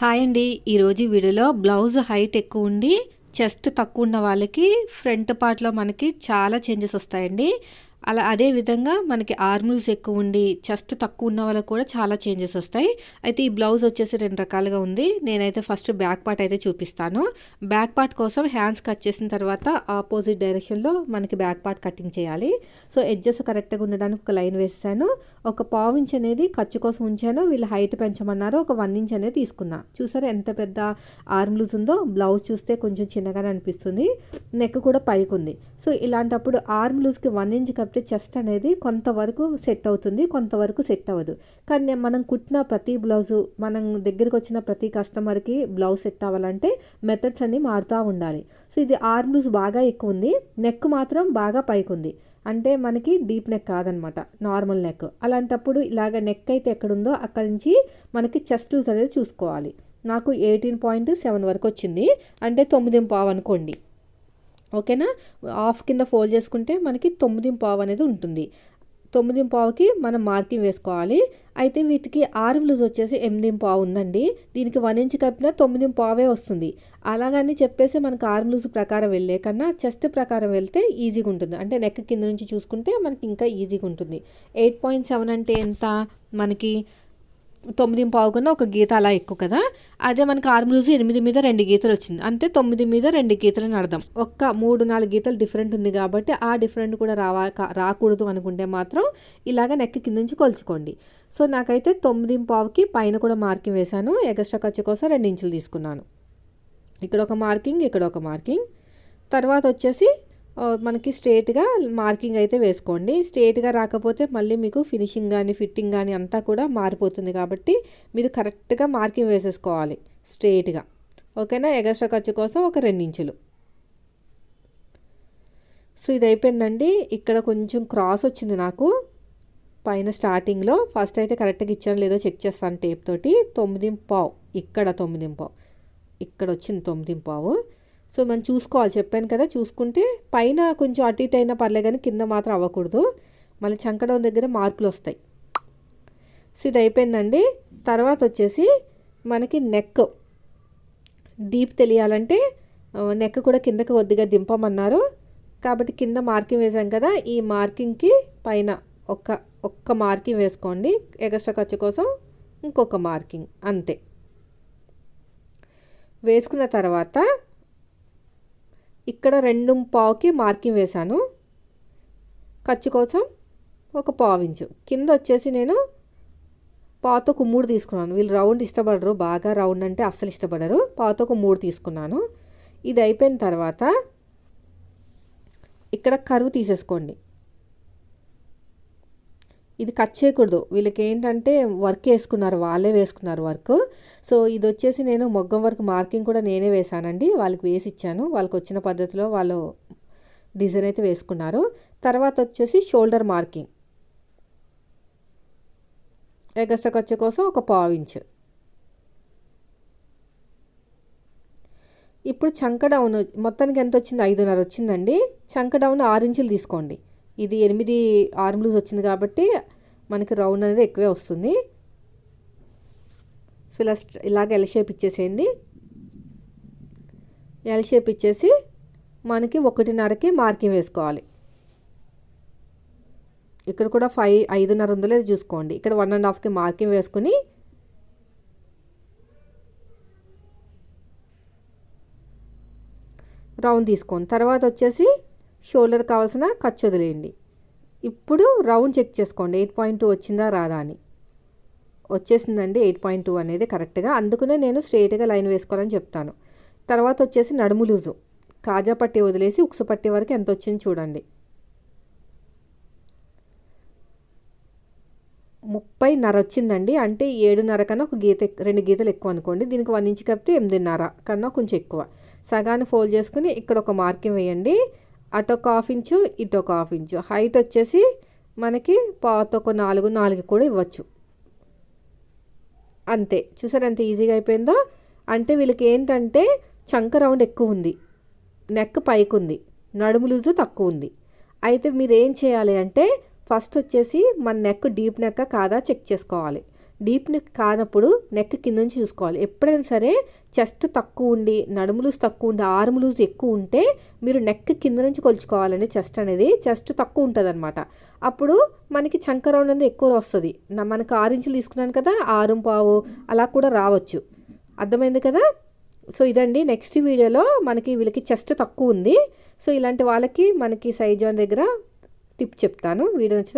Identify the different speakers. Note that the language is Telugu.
Speaker 1: హాయ్ అండి. ఈరోజు వీడియోలో బ్లౌజ్ హైట్ ఎక్కువ ఉండి చెస్ట్ తక్కువ ఉన్న వాళ్ళకి ఫ్రంట్ పార్ట్లో మనకి చాలా చేంజెస్ వస్తాయండి. అలా అదే విధంగా మనకి ఆర్మ్స్ ఎక్కువ ఉండి చెస్ట్ తక్కువ ఉన్న వాళ్ళకి కూడా చాలా చేంజెస్ వస్తాయి. అయితే ఈ బ్లౌజ్ వచ్చేసి రెండు రకాలుగా ఉంది. నేనైతే ఫస్ట్ బ్యాక్ పార్ట్ అయితే చూపిస్తాను. బ్యాక్ పార్ట్ కోసం హ్యాండ్స్ కట్ చేసిన తర్వాత ఆపోజిట్ డైరెక్షన్లో మనకి బ్యాక్ పార్ట్ కటింగ్ చేయాలి. సో ఎడ్జెస్ కరెక్ట్గా ఉండడానికి ఒక లైన్ వేసాను. ఒక పావు ఇంచ్ అనేది ఖర్చు కోసం ఉంచాను. వీళ్ళు హైట్ పెంచమన్నారు. ఒక వన్ ఇంచ్ అనేది తీసుకున్నా. చూసారా ఎంత పెద్ద ఆర్మ్ లూజ్ ఉందో? బ్లౌజ్ చూస్తే కొంచెం చిన్నగానే అనిపిస్తుంది. నెక్ కూడా పైకి ఉంది సో ఇలాంటప్పుడు ఆర్మ్ లూజ్కి వన్ ఇంచ్ కప్పితే చెస్ట్ అనేది కొంతవరకు సెట్ అవుతుంది కొంతవరకు సెట్ అవ్వదు. కానీ మనం కుట్టిన ప్రతి బ్లౌజు మనం దగ్గరికి వచ్చిన ప్రతి కస్టమర్కి బ్లౌజ్ సెట్ అవ్వాలంటే మెథడ్స్ అన్నీ మారుతూ ఉండాలి. సో ఇది ఆర్మ్ లూజ్ బాగా ఎక్కువ ఉంది నెక్ మాత్రం బాగా పైకి ఉంది. అంటే మనకి డీప్ నెక్ కాదనమాట నార్మల్ నెక్. అలాంటప్పుడు ఇలాగ నెక్ అయితే ఎక్కడుందో అక్కడి నుంచి మనకి చెస్ట్ లూజ్ అనేది చూసుకోవాలి. నాకు ఎయిటీన్ పాయింట్ సెవెన్ వరకు వచ్చింది అంటే తొమ్మిది పావు అనుకోండి. ఓకేనా? హాఫ్ కింద ఫోల్డ్ చేసుకుంటే మనకి తొమ్మిది పావు అనేది ఉంటుంది. తొమ్మిది పావుకి మనం మార్కింగ్ వేసుకోవాలి. అయితే వీటికి ఆరు లూజ్ వచ్చేసి ఎనిమిది పావు ఉందండి. దీనికి వన్ ఇంచ్ కప్పినా తొమ్మిది పావే వస్తుంది. అలాగని చెప్పేసి మనకు ఆర్మ్ లూజ్ ప్రకారం వెళ్ళే కన్నా చెస్ట్ ప్రకారం వెళ్తే ఈజీగా ఉంటుంది. అంటే నెక్ కింద నుంచి చూసుకుంటే మనకి ఇంకా ఈజీగా ఉంటుంది. ఎయిట్ పాయింట్ సెవెన్ అంటే ఎంత? మనకి తొమ్మిది పావుకున్న ఒక గీత అలా ఎక్కువ కదా? అదే మనకి ఆరు రోజు ఎనిమిది మీద రెండు గీతలు వచ్చింది. అంటే తొమ్మిది మీద రెండు గీతలు అర్థం. ఒక్క మూడు నాలుగు గీతలు డిఫరెంట్ ఉంది కాబట్టి ఆ డిఫరెంట్ కూడా రావా రాకూడదు అనుకుంటే మాత్రం ఇలాగ నెక్ కింద నుంచి కొలుచుకోండి. సో నాకైతే తొమ్మిది పావుకి పైన కూడా మార్కింగ్ వేశాను. ఎగస్ట్రా ఖర్చు కోసం రెండు ఇంచులు తీసుకున్నాను. ఇక్కడ ఒక మార్కింగ్ ఇక్కడ ఒక మార్కింగ్. తర్వాత వచ్చేసి మనకి స్ట్రేట్గా మార్కింగ్ అయితే వేసుకోండి. స్ట్రేట్గా రాకపోతే మళ్ళీ మీకు ఫినిషింగ్ కానీ ఫిట్టింగ్ కానీ అంతా కూడా మారిపోతుంది కాబట్టి మీరు కరెక్ట్గా మార్కింగ్ వేసేసుకోవాలి స్ట్రేట్గా. ఓకేనా? ఎగస్ట్రా ఖర్చు కోసం ఒక రెండించులు. సో ఇది అయిపోయిందండి. ఇక్కడ కొంచెం క్రాస్ వచ్చింది నాకు. పైన స్టార్టింగ్లో ఫస్ట్ అయితే కరెక్ట్గా ఇచ్చాను లేదో చెక్ చేస్తాను టేప్ తోటి. తొమ్మిది పావు. ఇక్కడ తొమ్మిది పావు. ఇక్కడ వచ్చింది తొమ్మిది పావు. సో మనం చూసుకోవాలి. చెప్పాను కదా చూసుకుంటే పైన కొంచెం అటు ఇటు అయినా పర్లే కానీ కింద మాత్రం అవ్వకూడదు. మళ్ళీ చంకడం దగ్గర మార్పులు వస్తాయి. సో ఇది అయిపోయిందండి. తర్వాత వచ్చేసి మనకి నెక్. డీప్ తెలియాలంటే నెక్ కూడా కిందకి కొద్దిగా దింపమన్నారు. కాబట్టి కింద మార్కింగ్ వేసాం కదా ఈ మార్కింగ్కి పైన ఒక్క ఒక్క మార్కింగ్ వేసుకోండి. ఎగస్ట్రా ఖర్చు కోసం ఇంకొక మార్కింగ్ అంతే. వేసుకున్న తర్వాత ఇక్కడ రెండు పావుకి మార్కింగ్ వేశాను. ఖర్చు కోసం ఒక పావు ఇంచు. కింద వచ్చేసి నేను పావుతో ఒక మూడు తీసుకున్నాను. వీళ్ళు రౌండ్ ఇష్టపడరు బాగా రౌండ్ అంటే అస్సలు ఇష్టపడరు. పావుతో ఒక మూడు తీసుకున్నాను. ఇది అయిపోయిన తర్వాత ఇక్కడ కరువు తీసేసుకోండి. ఇది కట్ చేయకూడదు. వీళ్ళకి ఏంటంటే వర్క్ వేసుకున్నారు వాళ్ళే వేసుకున్నారు వర్క్ సో ఇది వచ్చేసి నేను మొగ్గం వర్క్ మార్కింగ్ కూడా నేనే వేశానండి వాళ్ళకి వేసి ఇచ్చాను వాళ్ళకి వచ్చిన పద్ధతిలో వాళ్ళు డిజైన్ అయితే వేసుకున్నారు. తర్వాత వచ్చేసి షోల్డర్ మార్కింగ్ ఎగస్ట్రా ఖర్చు కోసం ఒక పావు ఇంచ్. ఇప్పుడు చంక డౌన్ మొత్తానికి ఎంత వచ్చింది ఐదున్నర వచ్చిందండి. చంక డౌన్ ఆరు ఇంచులు తీసుకోండి. ఇది ఎనిమిది ఆర్మ్లూజ్ వచ్చింది కాబట్టి మనకి రౌండ్ అనేది ఎక్కువే వస్తుంది. సో ఇలా ఇలాగ ఎల్ షేప్ ఇచ్చేసేయండి. ఎల్ షేప్ ఇచ్చేసి మనకి ఒకటిన్నరకి మార్కింగ్ వేసుకోవాలి. ఇక్కడ కూడా ఫైవ్ ఐదున్నర ఉందో లేదో చూసుకోండి. ఇక్కడ వన్ అండ్ హాఫ్కి మార్కింగ్ వేసుకుని రౌండ్ తీసుకోండి. తర్వాత వచ్చేసి షోల్డర్ కావాల్సిన ఖర్చు వదిలేయండి. ఇప్పుడు రౌండ్ చెక్ చేసుకోండి. ఎయిట్ పాయింట్ టూ వచ్చిందా రాదా అని. వచ్చేసిందండి ఎయిట్ పాయింట్ టూ అనేది కరెక్ట్గా. అందుకనే నేను స్ట్రైట్గా లైన్ వేసుకోవాలని చెప్తాను. తర్వాత వచ్చేసి నడుము లూజు. కాజా పట్టి వదిలేసి ఉక్సు పట్టి వరకు ఎంత వచ్చింది చూడండి. ముప్పైన్నర వచ్చిందండి. అంటే ఏడున్నర కన్నా ఒక గీత రెండు గీతలు ఎక్కువ అనుకోండి. దీనికి వన్ ఇంచ్ కప్పితే ఎనిమిదిన్నర కన్నా కొంచెం ఎక్కువ. సగాన్ని ఫోల్డ్ చేసుకుని ఇక్కడ ఒక మార్కింగ్ వేయండి. అటు ఒక హాఫ్ ఇంచు ఇటు ఒక హాఫ్ ఇంచు. హైట్ వచ్చేసి మనకి పాత ఒక నాలుగు నాలుగు కూడా ఇవ్వచ్చు. అంతే. చూసారు ఎంత ఈజీగా అయిపోయిందో? అంటే వీళ్ళకి ఏంటంటే చంక రౌండ్ ఎక్కువ ఉంది. నెక్ పైకి ఉంది. నడుము లూజు తక్కువ ఉంది. అయితే మీరు ఏం చేయాలి అంటే ఫస్ట్ వచ్చేసి మన నెక్ డీప్ నెక్క కాదా చెక్ చేసుకోవాలి. డీప్ నెక్ కానప్పుడు నెక్ కింద నుంచి చూసుకోవాలి. ఎప్పుడైనా సరే చెస్ట్ తక్కువ ఉండి నడుము లూజ్ తక్కువ ఉండి ఆర్మ్ లూజ్ ఎక్కువ ఉంటే మీరు నెక్ కింద నుంచి కొలుచుకోవాలండి చెస్ట్ అనేది. చెస్ట్ తక్కువ ఉంటుంది అనమాట అప్పుడు మనకి చంక రౌండ్ అనేది ఎక్కువ వస్తుంది. మనకు ఆరు ఇంచులు తీసుకున్నాను కదా ఆరు పావు అలా కూడా రావచ్చు. అర్థమైంది కదా? సో ఇదండి. నెక్స్ట్ వీడియోలో మనకి వీళ్ళకి చెస్ట్ తక్కువ ఉంది. సో ఇలాంటి వాళ్ళకి మనకి సైజాన్ దగ్గర టిప్ చెప్తాను. వీడియో నచ్చితే